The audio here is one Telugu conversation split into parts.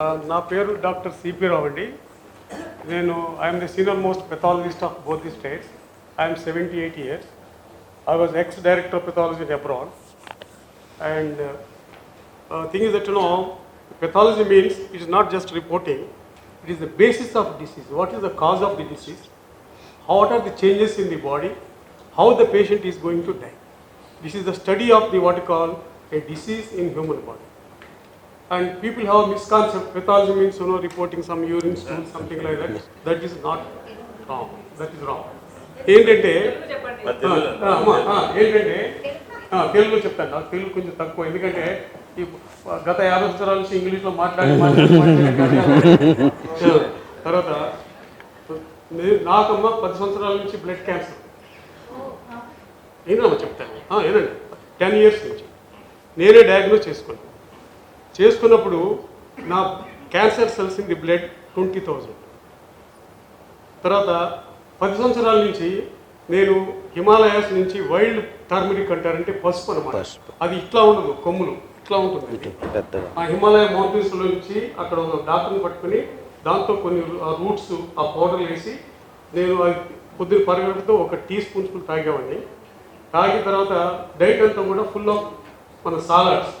ఆ, నా పేరు డాక్టర్ సిపి రావు అండి నేను I'm the senior most pathologist of both the states. I'm seventy eight years. I was ex director of pathology in abroad. And thing is that you know pathology means it is not just reporting it is the basis of disease what is the cause of the disease what are the changes in the body, how the patient is going to die. This is the study of the what you call a disease in human body. And people have misconcept, pathology means you know reporting some urine stool, something like that. That is not wrong. That is wrong. ఏంటంటే ఏంటంటే ఆ, తెలుగులో చెప్తాను. నాకు తెలుగు కొంచెం తక్కువ. ఎందుకంటే ఈ గత యాభై సంవత్సరాల నుంచి ఇంగ్లీష్లో మాట్లాడి తర్వాత నాకమ్మ పది సంవత్సరాల నుంచి బ్లడ్ క్యాన్సర్. ఏనమ్మా చెప్తాను? ఏనండి. టెన్ ఇయర్స్ నుంచి. నేనే డయాగ్నోస్ చేసుకున్నాను చేసుకున్నప్పుడు నా cancer cells in the blood twenty thousand. తర్వాత పది సంవత్సరాల నుంచి నేను హిమాలయాస్ నుంచి వైల్డ్ టర్మరిక్ అంటారంటే పసుపు అనమాట. అది ఇట్లా ఉండదు కొమ్ములు. ఇట్లా ఉంటుంది ఆ హిమాలయ మౌంటైన్స్లో నుంచి అక్కడ ఒక డాక్టర్ని పట్టుకుని దాంతో కొన్ని రూట్స్ ఆ పౌడర్ వేసి నేను అది పొద్దున్న పరిగెడుతూ ఒక టీ స్పూన్ స్పూన్ తాగేవాడిని. తాగిన తర్వాత డైట్ అంతా కూడా ఫుల్ ఆఫ్ మన సాలాడ్స్.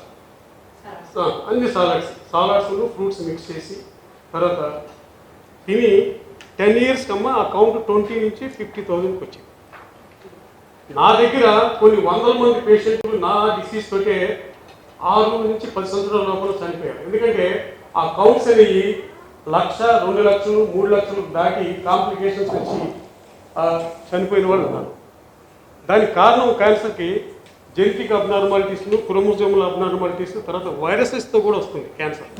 అన్ని సాలాడ్స్ సాలాడ్స్ ఫ్రూట్స్ మిక్స్ చేసి తర్వాత తిని టెన్ ఇయర్స్ కమ్మా ఆ కౌంట్ ట్వంటీ నుంచి ఫిఫ్టీ థౌజండ్కి వచ్చింది నా దగ్గర కొన్ని వందల మంది పేషెంట్లు నా డిసీజ్ తోటే ఆరు నుంచి పది సంవత్సరాల లోపల చనిపోయారు. ఎందుకంటే ఆ కౌంట్స్ అనేవి లక్ష రెండు లక్షలు మూడు లక్షలు దాటి కాంప్లికేషన్స్ వచ్చి చనిపోయిన వాళ్ళు ఉన్నారు. దానికి కారణం క్యాన్సర్కి జెనెటిక్ అబ్నార్మాలిటీస్ను క్రోమోజోమల్ అబ్నార్మాలిటీస్ తర్వాత వైరసెస్తో కూడా వస్తుంది క్యాన్సర్.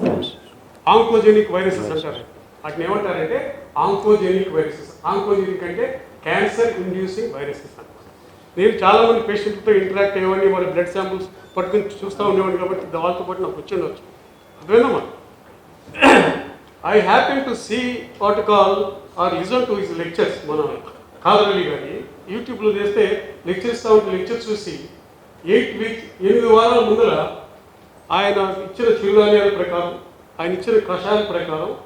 ఆంకోజెనిక్ వైరసెస్ అంటారు. వాటిని ఏమంటారంటే ఆంకోజెనిక్ వైరసెస్. ఆంకోజెనిక్ అంటే క్యాన్సర్ ఇండ్యూసింగ్ వైరసెస్ అంటారు. నేను చాలామంది పేషెంట్తో ఇంటరాక్ట్ అయ్యేవాడిని వాళ్ళ బ్లడ్ శాంపుల్స్ పట్టుకుని చూస్తూ ఉండేవాడిని కాబట్టి వాళ్ళతో పాటు నాకు వచ్చి ఉండవచ్చు అదేనమ్మా I happy to see what call or listen to his lectures మన కాదరలి గారి. యూట్యూబ్లో చేస్తే లెక్చర్స్ ఇస్తూ ఉంటే లెక్చర్ చూసి ఎయిట్ వీక్స్ ఎనిమిది వారాల ముందర ఆయన ఇచ్చిన చిరుధాన్యాల ప్రకారం ఆయన ఇచ్చిన కషాయాల ప్రకారం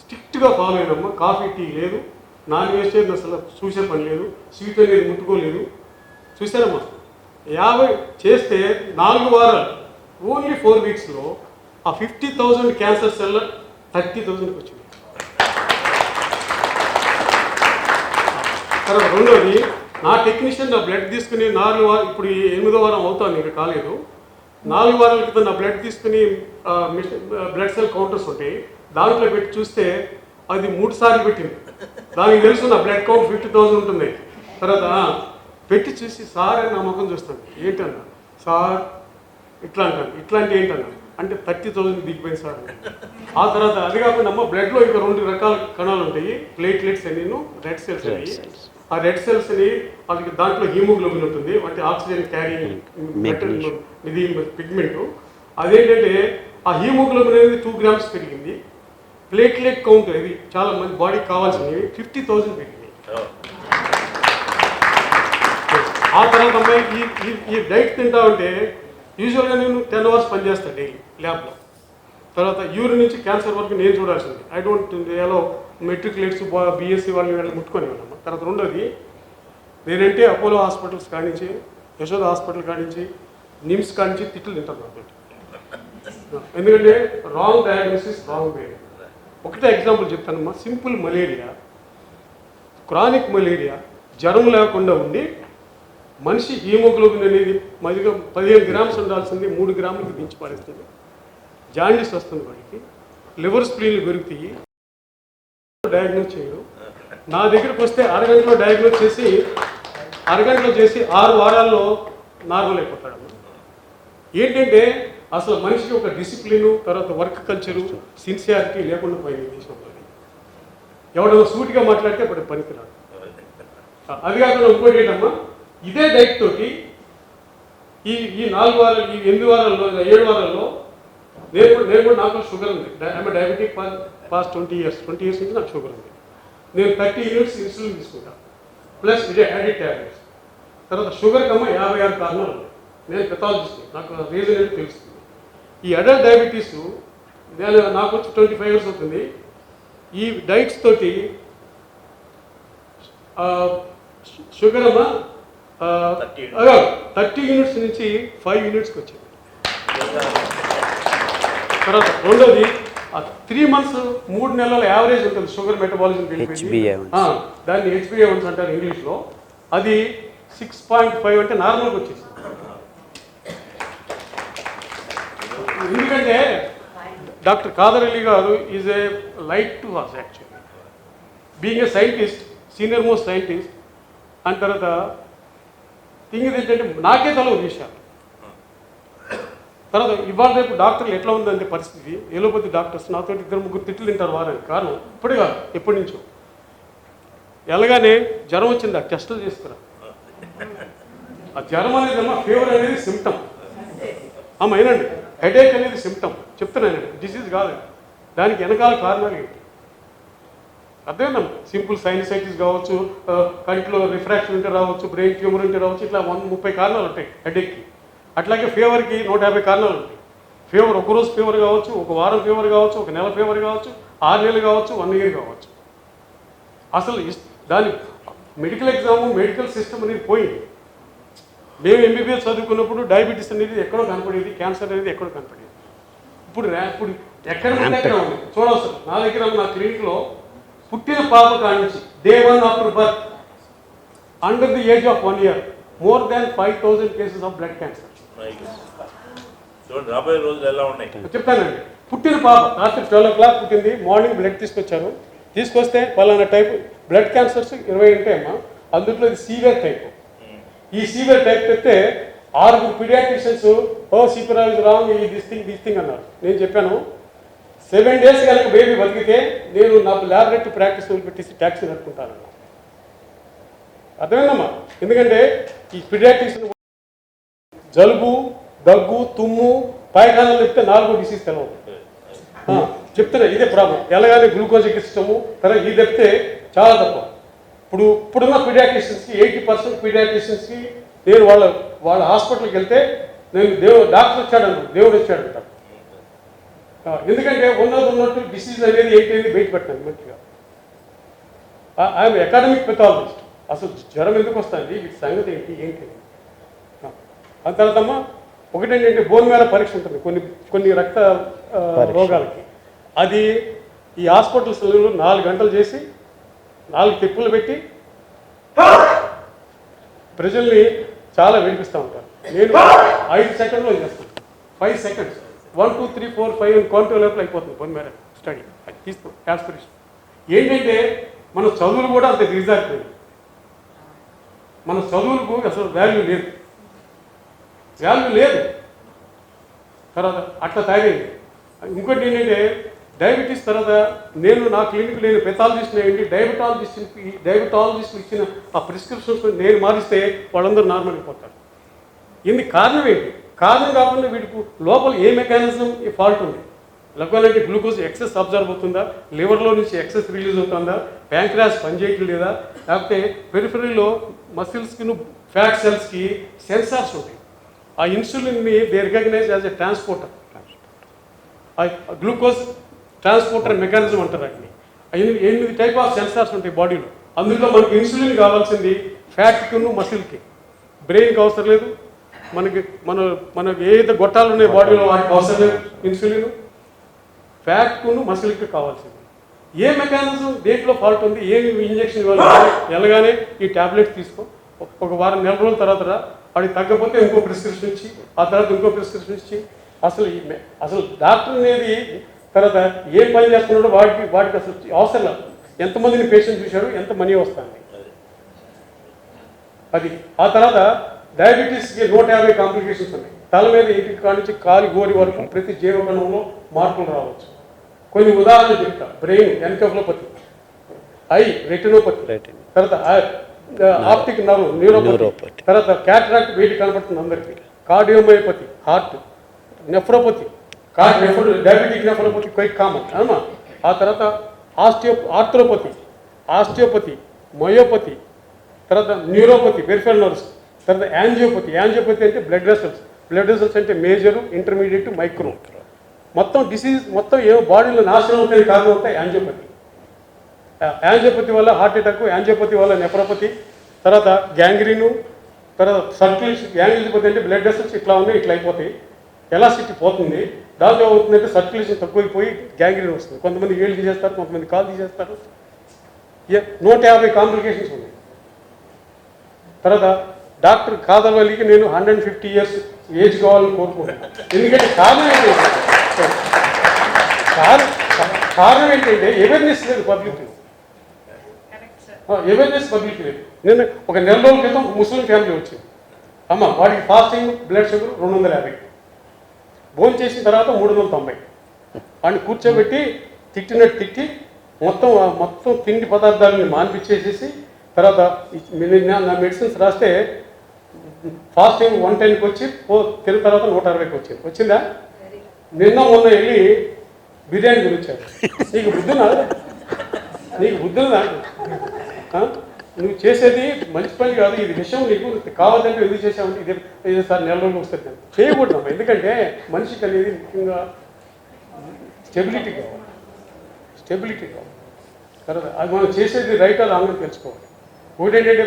స్ట్రిక్ట్గా ఫాలో అయినమ్మ. కాఫీ టీ లేదు. నాన్ వెజిటేరియన్ అసలు చూసే పని లేదు. స్వీట్ అనేది ముట్టుకోలేదు. చూసారమ్మా యాభై చేస్తే నాలుగు వారాలు. ఓన్లీ ఫోర్ వీక్స్లో ఆ fifty thousand cancer cell thirty థౌజండ్కి వచ్చింది. తర్వాత రెండోది నా టెక్నీషియన్ నా బ్లడ్ తీసుకుని నాలుగు వారం ఇప్పుడు ఎనిమిదో వారం అవుతాను ఇంకా కాలేదు. నాలుగు వారాల క్రితం నా బ్లడ్ తీసుకుని మిషన్ బ్లడ్ సెల్ కౌంటర్స్ ఉంటాయి దాంట్లో పెట్టి చూస్తే అది మూడు సార్లు పెట్టింది. దానికి తెలుసు నా బ్లడ్ కౌంట్ ఫిఫ్టీ థౌసండ్ ఉంటుంది. తర్వాత పెట్టి చూసి సార్ అని నా ముఖం చూస్తాను. ఏంటన్నా? సార్ ఇట్లా అంటాను ఇట్లాంటి ఏంటన్నా? అంటే థర్టీ థౌసండ్ దిగిపోయింది సార్ ఆ తర్వాత అది కాకుండా అమ్మ బ్లడ్లో ఇంకా రెండు రకాల కణాలు ఉంటాయి. ప్లేట్లెట్స్ అని రెడ్ సెల్స్ అని. ఆ రెడ్ సెల్స్ని అది దాంట్లో హీమోగ్లోబిన్ ఉంటుంది అంటే ఆక్సిజన్ క్యారీ Magnesium. ఇది పిగ్మెంట్ అదేంటంటే ఆ హీమోగ్లోబిన్ అనేది టూ గ్రామ్స్ పెరిగింది. ప్లేట్లెట్ కౌంట్ ఇది చాలా మంది బాడీకి కావాల్సినవి ఫిఫ్టీ థౌసండ్ పెరిగింది ఆ తర్వాత అమ్మాయి ఈ ఈ- ఈ డైట్ తింటా ఉంటే యూజువల్గా నేను టెన్ అవర్స్ పనిచేస్తాను డైలీ ల్యాబ్లో తర్వాత యూరిన్ నుంచి క్యాన్సర్ వరకు నేను చూడాల్సింది. ఐ డోంట్ ఎలా మెట్రికులేట్స్ బీఎస్సీ వాళ్ళని వీళ్ళని ముట్టుకొని వెళ్ళాము తర్వాత రెండోది నేనంటే అపోలో హాస్పిటల్స్ కానించి యశోద హాస్పిటల్ కానించి నిమ్స్ కానించి తిట్లు తింటాను నాతో ఎందుకంటే రాంగ్ డయాగ్నోసిస్ రాంగ్ వే ఒకటే ఎగ్జాంపుల్ చెప్తానమ్మా. సింపుల్ మలేరియా క్రానిక్ మలేరియా జ్వరం లేకుండా ఉండి మనిషి హీమోగ్లోబిన్ అనేది మదిగా పదిహేను గ్రామ్స్ ఉండాల్సింది మూడు గ్రాములకి దించి పారేస్తుంది. జాండీస్ వస్తుంది వాడికి. లివర్ స్ప్లీన్లు పెరుగుతాయి. డయాగ్నోస్ చేయడు నా దగ్గరకు వస్తే అరగంటలో డయాగ్నోస్ చేసి అరగంటలో చేసి ఆరు వారాల్లో నార్మల్ అయిపోతాడు. ఏంటంటే అసలు మనిషికి ఒక డిసిప్లిన్ తర్వాత వర్క్ కల్చరు సిన్సియారిటీ లేకుండా పోయింది దేశంలో ఎవడో సూటిగా మాట్లాడితే ఇప్పుడు పనికిరాడు. అది కాకుండా ఇంకోటి ఏంటమ్మా ఇదే డైట్ తోటి ఈ ఈ నాలుగు వారాలు ఈ ఎనిమిది వారాల్లో ఏడు వారాల్లో నేను కూడా నేను కూడా నాకు షుగర్ ఉంది. I'm diabetic past twenty years twenty years నుంచి నాకు షుగర్ ఉంది నేను థర్టీ యూనిట్స్ ఇన్సులిన్ తీసుకుంటాను ప్లస్ ఇదే యాడిడ్ ట్యాబ్లెట్స్ తర్వాత షుగర్ కమ్మ యాభై ఆరు కారణాలు ఉన్నాయి. నేను పెథాలజిస్ట్ నాకు రీజన్ ఏంటో తెలుస్తుంది. ఈ అడల్ట్ డయాబెటీస్ నేను నాకు వచ్చి ట్వంటీ ఫైవ్ ఇయర్స్ అవుతుంది. ఈ డైట్స్ తోటి షుగర్ అమ్మా 30 థర్టీ యూనిట్స్ నుంచి ఫైవ్ యూనిట్స్కి వచ్చింది తర్వాత రెండోది త్రీ మంత్స్ మూడు నెలల యావరేజ్ ఉంటుంది షుగర్ మెటబాలిజం HbA1c. దాన్ని హెచ్బిఏ వన్స్ అంటారు ఇంగ్లీష్లో. అది సిక్స్ పాయింట్ ఫైవ్ అంటే నార్మల్గా వచ్చేసి ఎందుకంటే డాక్టర్ కాదర్ అలీ గారు is a light to was actually being a scientist senior most scientist and తర్వాత థింగ్ ఏంటంటే నాకే తెలవు విషయాలు తర్వాత ఇవాళ రేపు డాక్టర్లు ఎట్లా ఉందంటే పరిస్థితి. ఎలోపతి డాక్టర్స్ నాతో ఇద్దరు ముగ్గురు తిట్లు తింటారు వారని కారణం ఇప్పుడే కాదు ఎప్పటి నుంచో. ఎలాగానే జ్వరం వచ్చింది ఆ టెస్టులు చేస్తారా? ఆ జ్వరం అనేది అమ్మా ఫీవర్ అనేది సిమ్టమ్ అమ్మ ఏనండి హెడేక్ అనేది సిమ్టమ్ చెప్తున్నానండి డిసీజ్ కాదు దానికి వెనకాల కారణాలు ఏంటి? అర్థమేనమ్మా సింపుల్ సైనసైటిస్ కావచ్చు కంటిలో రిఫ్రాక్షన్ ఉంటే రావచ్చు బ్రెయిన్ ట్యూమర్ ఉంటే రావచ్చు ఇట్లా వంద ముప్పై కారణాలు ఉంటాయి హెడేక్కి. అట్లాగే ఫీవర్కి నూట యాభై కారణాలు ఉంటాయి ఫీవర్ ఒక రోజు ఫీవర్ కావచ్చు ఒక వారం ఫీవర్ కావచ్చు ఒక నెల ఫీవర్ కావచ్చు ఆరు నెలలు కావచ్చు వన్ ఇయర్ కావచ్చు. అసలు దాని మెడికల్ ఎగ్జామ్ మెడికల్ సిస్టమ్ అనేది పోయింది. మేము ఎంబీబీఎస్ చదువుకున్నప్పుడు డయాబెటీస్ అనేది ఎక్కడో కనపడేది క్యాన్సర్ అనేది ఎక్కడో కనపడేది. ఇప్పుడు ఇప్పుడు ఎక్కడ ఉంది. చూడవచ్చు నా దగ్గర నా క్లినిక్లో పుట్టిన పాప కాడి నుంచి day one after birth under the age of one year more than five thousand cases of blood cancer. చూడండి రాబోయే రోజులు ఎలా ఉన్నాయి? చెప్తానండి పుట్టిన పాప రాత్రి ట్వెల్వ్ ఓ క్లాక్ పుట్టింది మార్నింగ్ బ్లడ్ తీసుకొచ్చారు. తీసుకొస్తే పలానా టైప్ బ్లడ్ క్యాన్సర్స్ ఇరవై ఉంటాయమ్మా అందులో ఇది సీవియర్ టైప్ ఈ సీవియర్ టైప్ పెడితే ఆరుగురు పీడియాట్రిషియన్స్ ఓ సీపరా రాంగ్ ఈ దిస్ థింగ్ దిస్ థింగ్ అన్నారు. నేను చెప్పాను సెవెన్ డేస్ కనుక బేబీ బతికితే నేను నా ల్యాబొరేటరీ ప్రాక్టీస్ పెట్టేసి ట్యాక్సీ కట్టుకుంటానన్నా అర్థమైందమ్మా? ఎందుకంటే ఈ పీడియాట్రిషియన్ జలుబు దగ్గు తుమ్ము పాయఖానాలు చెప్తే నాలుగో డిసీజ్ తెలవదు ఆ, చెప్తున్నా ఇదే ప్రాబ్లం ఎలాగైనా గ్లూకోజ్ ఎక్కిస్తాము తర్వాత ఇది చెప్తే చాలా తక్కువ. ఇప్పుడు ఇప్పుడున్న పీడియాట్రిషియన్స్కి ఎయిటీ పర్సెంట్ పీడియాట్రిషియన్స్కి నేను వాళ్ళ వాళ్ళ హాస్పిటల్కి వెళ్తే నేను దేవుడు డాక్టర్ వచ్చాడను దేవుడు వచ్చాడు అంటారు ఎందుకంటే ఉన్నది ఉన్నట్టు డిసీజ్ అనేది ఏంటి అనేది బయట పెట్టాను మంచిగా. ఐఎమ్ అకాడమిక్ పెథాలజిస్ట్ అసలు జ్వరం ఎందుకు వస్తుంది? వీటి సంగతి ఏంటి? ఏంటి ఆ తర్వాత అమ్మా ఒకటి ఏంటంటే బోన్ మేర పరీక్ష ఉంటుంది. కొన్ని కొన్ని రక్త. రోగాలకి. అది ఈ హాస్పిటల్స్ నాలుగు గంటలు చేసి నాలుగు తిప్పులు పెట్టి ప్రజల్ని చాలా వినిపిస్తూ ఉంటారు. నేను ఐదు సెకండ్లో చేస్తాను. Five seconds one two three four five counter లోపల అయిపోతుంది బోన్ మేర స్టడీ అది తీసుకో యాస్పిరేషన్ ఏంటంటే మన చదువులు కూడా అంత దిగజారిపోయింది మన చదువులకు అసలు వాల్యూ లేదు. వాల్యూ లేదు. తర్వాత అట్లా తయారైంది ఇంకోటి ఏంటంటే డయాబెటీస్ తర్వాత నేను నా క్లినిక్ నేను పెథాలజిస్ట్ ఏంటి డయాబెటాలజిస్ట్ డయాబెటాలజిస్ట్ ఇచ్చిన ఆ ప్రిస్క్రిప్షన్స్ నేను మారిస్తే వాళ్ళందరూ నార్మల్గా పోతారు. ఇందుకు కారణం ఏంటి? కారణం కాకుండా వీటికి లోపల ఏ మెకానిజం ఈ ఫాల్ట్ ఉంది? లేకపోతే గ్లూకోజ్ ఎక్సెస్ అబ్జర్వ్ అవుతుందా? లివర్లో నుంచి ఎక్సెస్ రిలీజ్ అవుతుందా? ప్యాంక్రాస్ పనిచేయట్లేదా? లేకపోతే పెరిఫరీలో మసిల్స్కి ఫ్యాట్ సెల్స్కి సెన్సార్స్ ఉంటాయి. ఆ ఇన్సులిన్ని they recognise as a transporter glucose transporter mechanism అంటారు వాటిని. ఎనిమిది టైప్ ఆఫ్ సెన్సార్స్ ఉంటాయి బాడీలో అందులో మనకి ఇన్సులిన్ కావాల్సింది ఫ్యాట్కిను మసిల్కి బ్రెయిన్కి అవసరం లేదు. మనకి మన మనకి ఏదైతే గొట్టాలు ఉన్నాయి బాడీలో వాటికి అవసరం లేదు. ఇన్సులిన్ ఫ్యాట్కును మసిల్కి కావాల్సింది. ఏ మెకానిజం దేంట్లో ఫాల్ట్ ఉంది ఏమి ఇంజెక్షన్ ఇవ్వాలి ఎలాగానే ఈ ట్యాబ్లెట్స్ తీసుకో. ఒక- ఒక వారం నెల రోజుల తర్వాత రా. వాడికి తగ్గకపోతే ఇంకో ప్రిస్క్రిప్షన్ ఇచ్చి ఆ తర్వాత ఇంకో ప్రిస్క్రిప్షన్ ఇచ్చి. అసలు ఈ అసలు డాక్టర్ అనేది తర్వాత ఏం పని చేస్తున్నాడో వాడికి వాడికి అసలు అవసరం లేదు. ఎంతమందిని పేషెంట్ చూశాడు ఎంత మనీ వస్తుంది. అది. ఆ తర్వాత డయాబెటీస్కి నూట యాభై కాంప్లికేషన్స్ ఉన్నాయి. తల మీద ఇంటికి కాడి నుంచి కాలి గోరి వరకు ప్రతి జీవకణంలో మార్పులు రావచ్చు. కొన్ని ఉదాహరణలు చెప్తా. Brain encephalopathy. Eye retinopathy. తర్వాత ఆప్టిక్ నర్వ్ న్యూరోపతి. తర్వాత క్యాటరాక్ట్ వేటి కనపడుతుంది అందరికీ. Cardiomyopathy heart nephropathy. Card nephro diabetic nephropathy quite common అవునా? ఆ తర్వాత ఆస్టియో ఆర్థ్రోపతి. Osteopathy myopathy. తర్వాత న్యూరోపతి పెరిఫెరల్ నర్వ్స్. తర్వాత యాంజియోపతి. యాంజియోపతి అంటే బ్లడ్ వెసల్స్ బ్లడ్ వెసల్స్ అంటే మేజరు ఇంటర్మీడియట్ మైక్రో మొత్తం డిసీజ్ మొత్తం ఏ బాడీలో నాశనం అవుతాయి కారణం అవుతాయి యాంజియోపతి. యాంజియోపతి వల్ల హార్ట్ అటాక్ యాంజియోపతి వల్ల నెఫ్రోపతి తర్వాత గ్యాంగ్రీను తర్వాత సర్క్యులేషన్ యాంజియోపతి అంటే బ్లడ్ వెసల్స్ ఇట్లా ఉన్నాయి ఇట్లా అయిపోతాయి. ఎలాసిటీ పోతుంది? దాంతో అవుతుందంటే సర్క్యులేషన్ తక్కువైపోయి గ్యాంగ్రీన్ వస్తుంది. కొంతమంది ఏళ్ళు తీసేస్తారు కొంతమంది కాలు తీసేస్తారు. నూట యాభై కాంప్లికేషన్స్ ఉన్నాయి. తర్వాత డాక్టర్ కాదవల్లికి నేను హండ్రెడ్ ఫిఫ్టీ ఇయర్స్ ఏజ్ కావాలని కోరుకుంటున్నాను. ఎందుకంటే కారణం ఏంటంటే కారణం కారణం ఏంటంటే అవేర్నెస్ లేదు పబ్లిక్ అవేర్నెస్ పబ్లిక్ నేను ఒక నెల రోజుల క్రితం ముస్లిం ఫ్యామిలీ వచ్చింది. అమ్మ వాడికి ఫాస్టింగ్ బ్లడ్ షుగర్ రెండు వందల యాభై. భోజనం చేసిన తర్వాత మూడు వందల తొంభై. వాడిని కూర్చోబెట్టి తిట్టినట్టు తిట్టి మొత్తం మొత్తం తిండి పదార్థాలని మాన్పించేసేసి తర్వాత నిన్న నా మెడిసిన్స్ రాస్తే ఫాస్టింగ్ వన్ టెన్కి వచ్చి పో తిన్న తర్వాత నూట అరవైకి వచ్చింది. వచ్చిందా? నిన్న మొన్న వెళ్ళి బిర్యానీ గురించారు నీకు బుద్ధి నీకు బుద్ధి నాకు నువ్వు చేసేది మంచి పని కాదు ఇది విషయం నీకు కావాలంటే ఎందుకు చేసావంటే ఇదే ఇదే సార్ నెల రోజులు వస్తుంది చేయకూడదు ఎందుకంటే మనిషికి అనేది ముఖ్యంగా స్టెబిలిటీ కావాలి. స్టెబిలిటీ కావాలి. తర్వాత అది మనం చేసేది రైట్ ఆ రాంగ్ తెలుసుకోవాలి. ఒకటి ఏంటంటే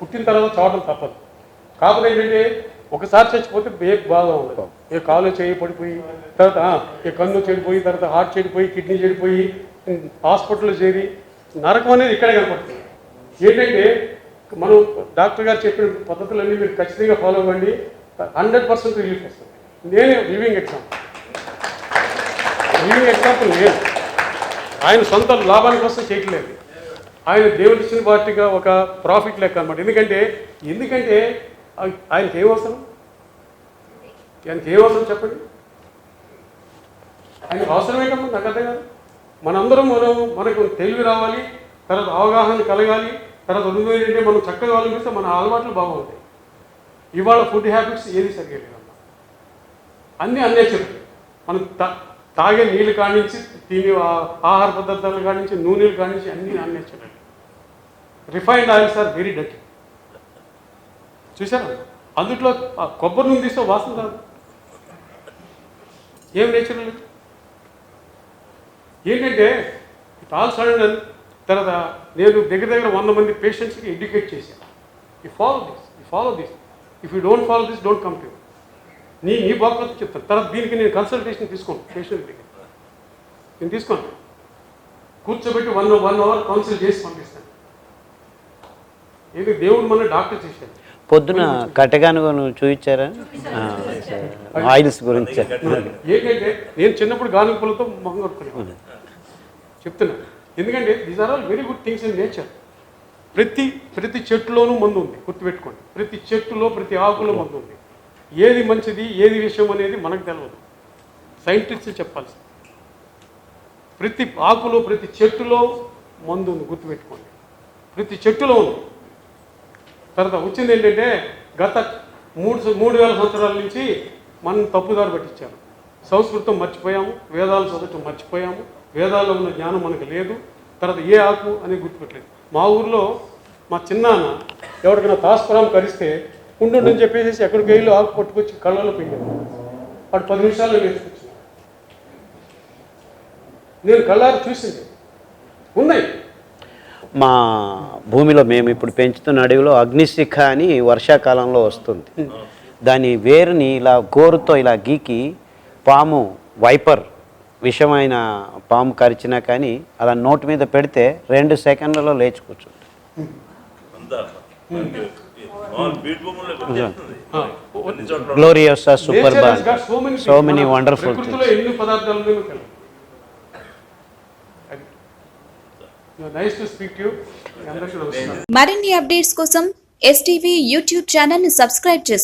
పుట్టిన తర్వాత చావడం తప్పదు. కాకపోతే ఏంటంటే ఒకసారి చచ్చిపోతే ఏ బాధ ఉండదు. ఏ కాలు చేయి పడిపోయి తర్వాత ఏ కన్ను చెడిపోయి తర్వాత హార్ట్ చెడిపోయి కిడ్నీ చెడిపోయి హాస్పిటల్లో చేరి నరకం అనేది ఇక్కడే కనపడుతుంది. ఏంటంటే మనం డాక్టర్ గారు చెప్పిన పద్ధతులన్నీ మీరు ఖచ్చితంగా ఫాలో అవ్వండి. హండ్రెడ్ పర్సెంట్ రిలీఫ్ వస్తుంది. నేనే లివింగ్ ఎగ్జాంపుల్ లివింగ్ ఎగ్జాంపుల్ నేను. ఆయన సొంత లాభాల కోసం చేయట్లేదు. ఆయన దేవుడు ఇచ్చిన పార్టీగా ఒక ప్రాఫిట్ లెక్క అనమాట ఎందుకంటే ఎందుకంటే ఆయనకి ఏమవసరం అవసరం? ఆయనకి ఏమవసరం అవసరం చెప్పండి? ఆయనకు అవసరం ఏంటమ్మా నాకు అర్థం కాదు. మనందరం మనం మనకు తెలివి రావాలి తర్వాత అవగాహన కలగాలి తర్వాత రెండు ఏంటంటే మనం చక్కగా ఆలోచిస్తే మన అలవాట్లు బాగుంటాయి. ఇవాళ ఫుడ్ హ్యాబిట్స్ ఏది సరిగ్గా లేదమ్మా. అన్నీ అన్నేచర్ మనం తా- తాగే నీళ్ళు కానించి తినే ఆహార పదార్థాలు కానించి నూనెలు కానించి అన్నీ అన్నేచర్ refined oils are very dirty. చూసారా అందుట్లో ఆ కొబ్బరి నూనె తీస్తే వాసన రాదు. ఏం నేచర్ లేదు ఏంటంటే ఆల్ సడన్ తర్వాత నేను దగ్గర దగ్గర వంద మంది పేషెంట్స్కి ఎడ్యుకేట్ చేశాను ఈ ఫాలో దిస్ ఈ follow this if you don't follow this don't come to నీ నీ బాగుంది చెప్తాను తర్వాత దీనికి నేను కన్సల్టేషన్ తీసుకోను పేషెంట్ దగ్గర నేను తీసుకోను కూర్చోబెట్టి వన్ వన్ అవర్ కౌన్సిల్ చేసి పంపిస్తాను ఇది దేవుడు మన డాక్టర్ చేశాడు పొద్దున కట్టగానుగను చూపించారా. ఆయిల్స్ గురించి ఏంటంటే నేను చిన్నప్పుడు గాలి పూలతో మొహం చెప్తున్నా. ఎందుకంటే these are all very good things in nature ప్రతి ప్రతి చెట్టులోనూ మందు ఉంది. గుర్తుపెట్టుకోండి. ప్రతి చెట్టులో ప్రతి ఆకులో మందు ఉంది. ఏది మంచిది ఏది విషయం అనేది మనకు తెలియదు సైంటిస్టులు చెప్పాల్సి ప్రతి ఆకులో ప్రతి చెట్టులో మందు ఉంది. గుర్తుపెట్టుకోండి. ప్రతి చెట్టులో ఉంది. తర్వాత వచ్చింది ఏంటంటే గత మూడు మూడు వేల సంవత్సరాల నుంచి మనం తప్పుదారు పట్టించారు. సంస్కృతం మర్చిపోయాము వేదాలు చదవటం మర్చిపోయాము వేదాల్లో ఉన్న జ్ఞానం మనకు లేదు తర్వాత ఏ ఆకు అనేది గుర్తుపెట్టలేదు. మా ఊర్లో మా చిన్నాన్న ఎవరికైనా తాస్పరం కరిస్తే ఉండుండని చెప్పేసి ఎక్కడికి వెళ్ళి ఆకు పట్టుకొచ్చి కళ్ళలో పెట్టాను వాడు పది నిమిషాల్లో నేర్చుకొచ్చాను నేను కళ్ళారు చూసింది. ఉన్నాయి. మా భూమిలో మేము ఇప్పుడు పెంచుతున్న అడవిలో అగ్నిశిఖ అని వర్షాకాలంలో వస్తుంది. దాని వేరుని ఇలా గోరుతో ఇలా గీకి పాము వైపర్ విషమైన పాము కరిచినా కానీ అలా నోటి మీద పెడితే రెండు సెకండ్లలో లేచి కూర్చుంటుంది gloriosa superba so. Many wonderful ప్రకృతిలో ఎన్ని పదార్థాలు ఉన్నాయో తెలియదు. అది నైస్ టు స్పీక్ యూ అందరికీ నమస్కారం మరిన్ని అప్డేట్స్ కోసం ఎస్టీవీ యూట్యూబ్ ఛానల్ని సబ్స్క్రైబ్ చేసుకోండి